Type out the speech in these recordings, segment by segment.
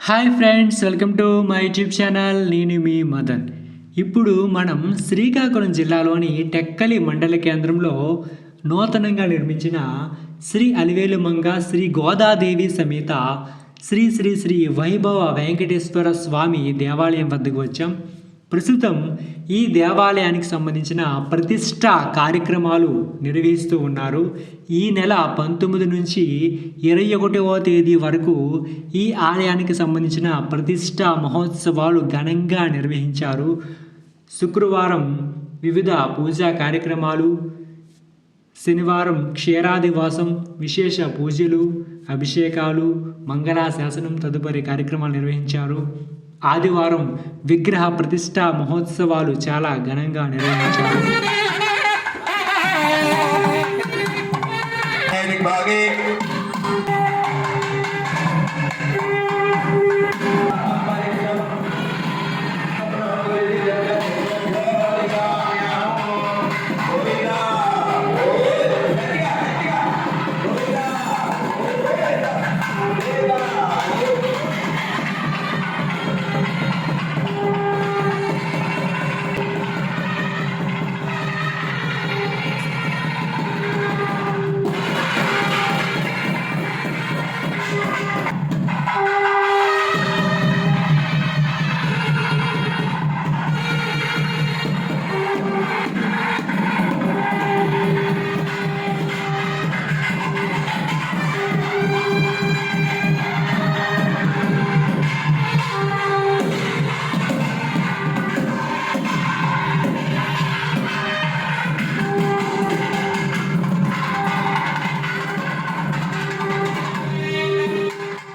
Hi friends welcome to my YouTube channel. నేను మీ మదన్. ఇప్పుడు మనం శ్రీకాకుళం జిల్లాలోని టెక్కలి మండల కేంద్రంలో నూతనంగా నిర్మించిన శ్రీ అలివేలు మంగ శ్రీ గోదాదేవి సమేత శ్రీ శ్రీ శ్రీ వైభవ వెంకటేశ్వర స్వామి దేవాలయం వద్దకు వచ్చాం. ప్రస్తుతం ఈ దేవాలయానికి సంబంధించిన ప్రతిష్ట కార్యక్రమాలు నిర్వహిస్తూ ఉన్నారు. ఈ నెల పంతొమ్మిది నుంచి ఇరవై ఒకటవ తేదీ వరకు ఈ ఆలయానికి సంబంధించిన ప్రతిష్ట మహోత్సవాలు ఘనంగా నిర్వహించారు. శుక్రవారం వివిధ పూజా కార్యక్రమాలు శనివారం క్షీరాదివాసం విశేష పూజలు అభిషేకాలు మంగళాశాసనం తదుపరి కార్యక్రమాలు నిర్వహించారు. ఆదివారం విగ్రహ ప్రతిష్ట మహోత్సవాలు చాలా ఘనంగా నిర్వహించారు.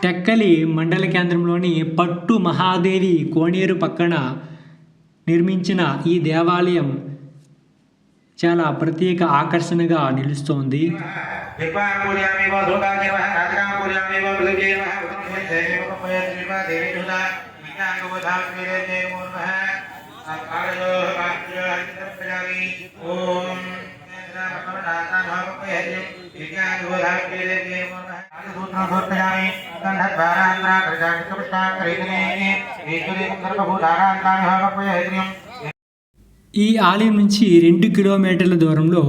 టెక్కలి మండల కేంద్రంలోని పట్టు మహాదేవి కోనేరు పక్కన నిర్మించిన ఈ దేవాలయం చాలా ప్రత్యేక ఆకర్షణగా నిలుస్తోంది. ఓం विज्ञानगोधात्मिरे गन्धद्वारान्ध्रा कृजामि कृष्णाङ्करेतने ईश्वरी सर्वभूतारान्तानि हवपयत्रियम् ఈ ఆలయం నుంచి రెండు కిలోమీటర్ల దూరంలో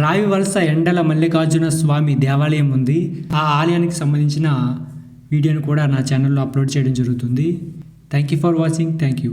రావివలస ఎండల మల్లికార్జున స్వామి దేవాలయం ఉంది ఆ ఆలయానికి సంబంధించిన వీడియోను కూడా నా ఛానల్లో అప్లోడ్ చేయడం జరుగుతుంది thank you for watching thank you